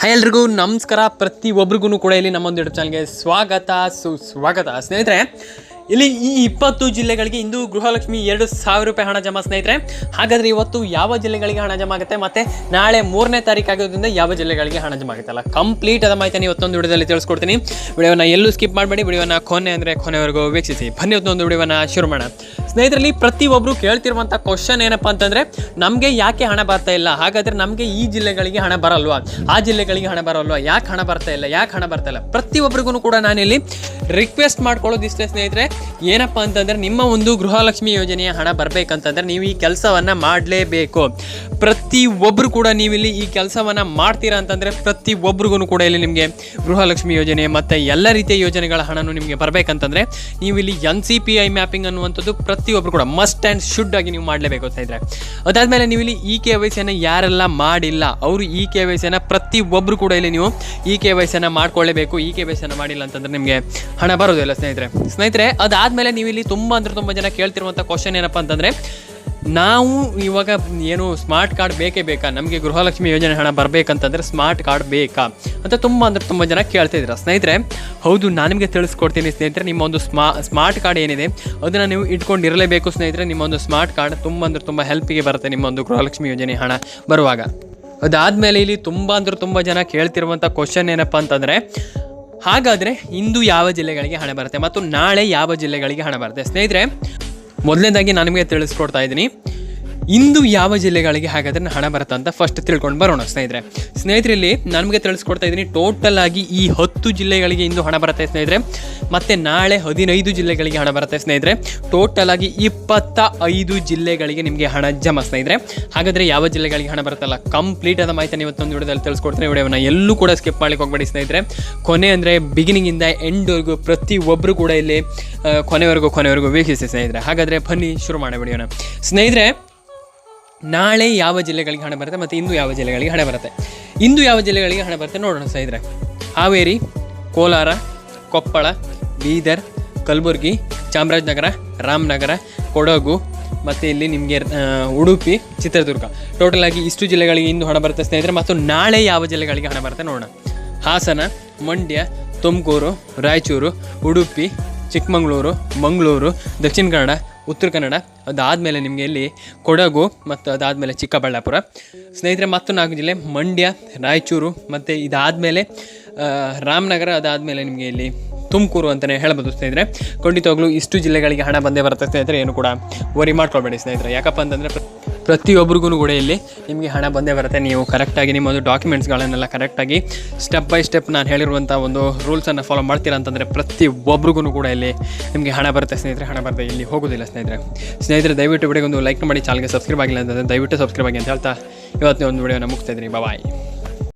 Hi ಎಲ್ರಿಗೂ ನಮಸ್ಕಾರ. ಒಬ್ರಿಗೂ ಕೂಡ ಇಲ್ಲಿ ನಮ್ಮೊಂದು ಯೂಟ್ಯೂಬ್ ಚಾನಲ್ಗೆ ಸ್ವಾಗತ. ಸುಸ್ವಾಗತ ಸ್ನೇಹಿತರೆ ಇಲ್ಲಿ ಈ ಇಪ್ಪತ್ತು ಜಿಲ್ಲೆಗಳಿಗೆ ಇಂದು ಗೃಹಲಕ್ಷ್ಮಿ ಎರಡು ಸಾವಿರ ರೂಪಾಯಿ ಹಣ ಜಮಾ ಸ್ನೇಹಿತರೆ. ಹಾಗಾದ್ರೆ ಇವತ್ತು ಯಾವ ಜಿಲ್ಲೆಗಳಿಗೆ ಹಣ ಜಮಾ ಆಗುತ್ತೆ ಮತ್ತೆ ನಾಳೆ ಮೂರನೇ ತಾರೀಕು ಆಗೋದ್ರಿಂದ ಯಾವ ಜಿಲ್ಲೆಗಳಿಗೆ ಹಣ ಜಮಾ ಆಗುತ್ತಲ್ಲ? ಕಂಪ್ಲೀಟ್ ಅದ ಮಾಹಿತಿ ಇವತ್ತೊಂದು ವಿಡಿಯೋದಲ್ಲಿ ತಿಳಿಸ್ಕೊಡ್ತೀನಿ. ವಿಡಿಯೋನ ಎಲ್ಲೂ ಸ್ಕಿಪ್ ಮಾಡಬೇಡಿ. ವಿಡಿಯೋನ ಕೊನೆ ಅಂದರೆ ಕೊನೆವರೆಗೂ ವೀಕ್ಷಿಸಿ. ಬನ್ನಿ ಇವತ್ತೊಂದು ವಿಡಿಯೋನ ಶುರು ಮಾಡೋಣ. ಸ್ನೇಹಿತರಲ್ಲಿ ಪ್ರತಿಯೊಬ್ಬರು ಕೇಳ್ತಿರುವಂಥ ಕ್ವಶನ್ ಏನಪ್ಪ ಅಂತಂದರೆ, ನಮಗೆ ಯಾಕೆ ಹಣ ಬರ್ತಾ ಇಲ್ಲ? ಹಾಗಾದರೆ ನಮಗೆ ಈ ಜಿಲ್ಲೆಗಳಿಗೆ ಹಣ ಬರಲ್ವಾ? ಆ ಜಿಲ್ಲೆಗಳಿಗೆ ಹಣ ಬರಲ್ವಾ? ಯಾಕೆ ಹಣ ಬರ್ತಾ ಇಲ್ಲ? ಯಾಕೆ ಹಣ ಬರ್ತಾ ಇಲ್ಲ? ಪ್ರತಿಯೊಬ್ಬರಿಗೂ ಕೂಡ ನಾನಿಲ್ಲಿ ರಿಕ್ವೆಸ್ಟ್ ಮಾಡ್ಕೊಳ್ಳೋದು ಇಷ್ಟೇ ಸ್ನೇಹಿತರೆ. ಏನಪ್ಪ ಅಂತಂದರೆ ನಿಮ್ಮ ಒಂದು ಗೃಹಲಕ್ಷ್ಮಿ ಯೋಜನೆಯ ಹಣ ಬರಬೇಕಂತಂದರೆ ನೀವು ಈ ಕೆಲಸವನ್ನು ಮಾಡಲೇಬೇಕು. ಪ್ರತಿ ಒಬ್ಬರು ಕೂಡ ನೀವಿಲ್ಲಿ ಈ ಕೆಲಸವನ್ನು ಮಾಡ್ತೀರಾ ಅಂತಂದರೆ ಪ್ರತಿ ಒಬ್ರಿಗೂ ಕೂಡ ಇಲ್ಲಿ ನಿಮಗೆ ಗೃಹಲಕ್ಷ್ಮಿ ಯೋಜನೆ ಮತ್ತು ಎಲ್ಲ ರೀತಿಯ ಯೋಜನೆಗಳ ಹಣನೂ ನಿಮಗೆ ಬರಬೇಕಂತಂದರೆ ನೀವು ಇಲ್ಲಿ N C P I mapping ಅನ್ನುವಂಥದ್ದು ಪ್ರತಿಯೊಬ್ಬರು ಕೂಡ ಮಸ್ಟ್ ಆ್ಯಂಡ್ ಶುಡ್ ಆಗಿ ನೀವು ಮಾಡಲೇಬೇಕು ಸ್ನೇಹಿತರೆ ಅದಾದಮೇಲೆ ನೀವು ಇಲ್ಲಿ ಇ ಕೆ ವೈ ಸಿಯನ್ನು ಯಾರೆಲ್ಲ ಮಾಡಿಲ್ಲ, ಅವರು ಇ ಕೆ ವೈ ಸಿಯನ್ನು ಪ್ರತಿ ಒಬ್ಬರು ಕೂಡ ಇಲ್ಲಿ ನೀವು ಇ ಕೆ ವೈ ಸಿಯನ್ನು ಮಾಡ್ಕೊಳ್ಳೇಬೇಕು ಇ ಕೆ ವೈ ಸಿಯನ್ನು ಮಾಡಿಲ್ಲ ಅಂತಂದರೆ ನಿಮಗೆ ಹಣ ಬರೋದಿಲ್ಲ ಸ್ನೇಹಿತರೆ. ಸ್ನೇಹಿತರೆ ಅದಾದಮೇಲೆ ನೀವು ಇಲ್ಲಿ ತುಂಬ ಅಂದ್ರೆ ತುಂಬ ಜನ ಕೇಳ್ತಿರುವಂಥ ಕ್ವಶನ್ ಏನಪ್ಪ ಅಂತಂದರೆ, ನಾವು ಇವಾಗ ಏನು ಸ್ಮಾರ್ಟ್ ಕಾರ್ಡ್ ಬೇಕೇ ಬೇಕಾ? ನಮಗೆ ಗೃಹಲಕ್ಷ್ಮಿ ಯೋಜನೆ ಹಣ ಬರಬೇಕಂತಂದರೆ ಸ್ಮಾರ್ಟ್ ಕಾರ್ಡ್ ಬೇಕಾ? ಅಂತ ತುಂಬ ಅಂದರೆ ತುಂಬ ಜನ ಕೇಳ್ತಿದ್ದೀರಾ ಸ್ನೇಹಿತರೆ, ಹೌದು, ನಾನು ನಿಮಗೆ ತಿಳಿಸ್ಕೊಡ್ತೀನಿ ಸ್ನೇಹಿತರೆ, ನಿಮ್ಮ ಒಂದು ಸ್ಮಾ ಸ್ಮಾರ್ಟ್ ಕಾರ್ಡ್ ಏನಿದೆ, ಅದನ್ನು ನೀವು ಇಟ್ಕೊಂಡಿರಲೇಬೇಕು ಸ್ನೇಹಿತರೆ, ನಿಮ್ಮ ಒಂದು ಸ್ಮಾರ್ಟ್ ಕಾರ್ಡ್ ತುಂಬ ಅಂದ್ರೆ ತುಂಬ ಹೆಲ್ಪಿಗೆ ಬರುತ್ತೆ ನಿಮ್ಮ ಒಂದು ಗೃಹಲಕ್ಷ್ಮಿ ಯೋಜನೆ ಹಣ ಬರುವಾಗ. ಅದಾದಮೇಲೆ ಇಲ್ಲಿ ತುಂಬ ಅಂದ್ರೆ ತುಂಬ ಜನ ಕೇಳ್ತಿರುವಂಥ ಕ್ವಶನ್ ಏನಪ್ಪ ಅಂತಂದರೆ ಹಾಗಾದರೆ ಇಂದು ಯಾವ ಜಿಲ್ಲೆಗಳಿಗೆ ಹಣ ಬರುತ್ತೆ ಮತ್ತು ನಾಳೆ ಯಾವ ಜಿಲ್ಲೆಗಳಿಗೆ ಹಣ ಬರುತ್ತೆ? ಸ್ನೇಹಿತರೆ, ಮೊದಲನೇದಾಗಿ ನಾನು ನಿಮಗೆ ತಿಳಿಸ್ಕೊಡ್ತಾ ಇದ್ದೀನಿ. ಇಂದು ಯಾವ ಜಿಲ್ಲೆಗಳಿಗೆ ಹಾಗಾದ್ರೆ ಹಣ ಬರುತ್ತೆ ಅಂತ ಫಸ್ಟ್ ತಿಳ್ಕೊಂಡು ಬರೋಣ ಸ್ನೇಹಿತರೆ. ಸ್ನೇಹಿತರೆ, ಇಲ್ಲಿ ನಾನು ನಿಮಗೆ ತಿಳಿಸ್ಕೊಡ್ತಾ ಇದ್ದೀನಿ ಟೋಟಲ್ ಆಗಿ ಈ ಹತ್ತು ಜಿಲ್ಲೆಗಳಿಗೆ ಇಂದು ಹಣ ಬರುತ್ತೆ ಸ್ನೇಹಿತರೆ. ಮತ್ತು ನಾಳೆ ಹದಿನೈದು ಜಿಲ್ಲೆಗಳಿಗೆ ಹಣ ಬರುತ್ತೆ ಸ್ನೇಹಿತರೆ. ಟೋಟಲ್ ಆಗಿ ಇಪ್ಪತ್ತ ಐದು ಜಿಲ್ಲೆಗಳಿಗೆ ನಿಮಗೆ ಹಣ ಜಮಾ ಸ್ನೇಹಿತರೆ. ಹಾಗಾದರೆ ಯಾವ ಜಿಲ್ಲೆಗಳಿಗೆ ಹಣ ಬರುತ್ತಲ್ಲ? ಕಂಪ್ಲೀಟ್ ಆದ ಮಾಹಿತಿ ಇವತ್ತೊಂದು ವಿಡಿಯೋದಲ್ಲಿ ತಿಳಿಸ್ಕೊಡ್ತೀನಿ. ವಿಡಿಯೋನ ಎಲ್ಲೂ ಕೂಡ ಸ್ಕಿಪ್ ಮಾಡ್ಲಿಕ್ಕೆ ಹೋಗ್ಬೇಡಿ ಸ್ನೇಹಿತರೆ. ಕೊನೆ ಅಂದರೆ ಬಿಗಿನಿಂಗಿಂದ ಎಂಡ್ವರೆಗೂ ಪ್ರತಿ ಒಬ್ಬರು ಕೂಡ ಇಲ್ಲಿ ಕೊನೆವರೆಗೂ ಕೊನೆವರೆಗೂ ವೀಕ್ಷಿಸಿ ಸ್ನೇಹಿತರೆ. ಹಾಗಾದರೆ ಬನ್ನಿ ಶುರು ಮಾಡೋ ವಿಡಿಯೋನ. ಸ್ನೇಹಿತರೆ ನಾಳೆ ಯಾವ ಜಿಲ್ಲೆಗಳಿಗೆ ಹಣ ಬರುತ್ತೆ ಮತ್ತು ಇಂದು ಯಾವ ಜಿಲ್ಲೆಗಳಿಗೆ ಹಣ ಬರುತ್ತೆ? ಇಂದು ಯಾವ ಜಿಲ್ಲೆಗಳಿಗೆ ಹಣ ಬರುತ್ತೆ ನೋಡೋಣ ಸ್ನೇಹಿತರೆ ಹಾವೇರಿ, ಕೋಲಾರ, ಕೊಪ್ಪಳ, ಬೀದರ್, ಕಲಬುರ್ಗಿ, ಚಾಮರಾಜನಗರ, ರಾಮನಗರ, ಕೊಡಗು, ಮತ್ತು ಇಲ್ಲಿ ನಿಮಗೆ ಉಡುಪಿ, ಚಿತ್ರದುರ್ಗ. ಟೋಟಲ್ ಆಗಿ ಇಷ್ಟು ಜಿಲ್ಲೆಗಳಿಗೆ ಇಂದು ಹಣ ಬರುತ್ತೆ ಸ್ನೇಹಿತರೆ. ಮತ್ತು ನಾಳೆ ಯಾವ ಜಿಲ್ಲೆಗಳಿಗೆ ಹಣ ಬರುತ್ತೆ ನೋಡೋಣ. ಹಾಸನ, ಮಂಡ್ಯ, ತುಮಕೂರು, ರಾಯಚೂರು, ಉಡುಪಿ, ಚಿಕ್ಕಮಗಳೂರು, ಮಂಗಳೂರು, ದಕ್ಷಿಣ ಕನ್ನಡ ಉತ್ತರ ಕನ್ನಡ, ಅದಾದಮೇಲೆ ನಿಮಗೆ ಇಲ್ಲಿ ಕೊಡಗು ಮತ್ತು ಅದಾದಮೇಲೆ ಚಿಕ್ಕಬಳ್ಳಾಪುರ. ಸ್ನೇಹಿತರೆ ಮತ್ತು ನಾಲ್ಕು ಜಿಲ್ಲೆ, ಮಂಡ್ಯ, ರಾಯಚೂರು ಮತ್ತು ಇದಾದಮೇಲೆ ರಾಮನಗರ, ಅದಾದಮೇಲೆ ನಿಮಗೆ ಇಲ್ಲಿ ತುಮಕೂರು ಅಂತಲೇ ಹೇಳ್ಬೋದು ಸ್ನೇಹಿತರೆ. ಖಂಡಿತವಾಗ್ಲೂ ಇಷ್ಟು ಜಿಲ್ಲೆಗಳಿಗೆ ಹಣ ಬಂದೇ ಬರುತ್ತೆ ಸ್ನೇಹಿತರೆ, ಏನು ಕೂಡ ವರಿ ಮಾಡ್ಕೊಳ್ಬೇಡಿ ಸ್ನೇಹಿತರೆ. ಯಾಕಪ್ಪ ಅಂತಂದರೆ ಪ್ರತಿಯೊಬ್ಬರಿಗೂ ಕೂಡ ಇಲ್ಲಿ ನಿಮಗೆ ಹಣ ಬಂದೇ ಬರುತ್ತೆ. ನೀವು ಕರೆಕ್ಟಾಗಿ ನಿಮ್ಮ ಒಂದು ಡಾಕ್ಯುಮೆಂಟ್ಸ್ಗಳನ್ನೆಲ್ಲ ಕರೆಕ್ಟಾಗಿ ಸ್ಟೆಪ್ ಬೈ ಸ್ಟೆಪ್ ನಾನು ಹೇಳಿರುವಂಥ ಒಂದು ರೂಲ್ಸನ್ನು ಫಾಲೋ ಮಾಡ್ತೀರಾ ಅಂತಂದರೆ ಪ್ರತಿ ಒಬ್ರಿಗೂ ಕೂಡ ಇಲ್ಲಿ ನಿಮಗೆ ಹಣ ಬರುತ್ತೆ ಸ್ನೇಹಿತರೆ. ಹಣ ಬರುತ್ತೆ ಇಲ್ಲಿ ಹೋಗೋದಿಲ್ಲ ಸ್ನೇಹಿತರೆ. ಸ್ನೇಹಿತರೆ, ದಯವಿಟ್ಟು ವಿಡಿಯೋಗೆ ಒಂದು ಲೈಕ್ ಮಾಡಿ ಚಾನಲ್ಗೆ ಸಬ್ಸ್ಕ್ರೈಬ್ ಆಗಿಲ್ಲ ಅಂತಂದರೆ ದಯವಿಟ್ಟು ಸಬ್ಸ್ಕ್ರೈಬ್ ಆಗಿ ಅಂತ ಹೇಳ್ತಾ ಇವತ್ತಿನ ಒಂದು ವಿಡಿಯೋನ ಮುಗಿಸ್ತಾ ಇದ್ದೀನಿ. ಬಾಯ್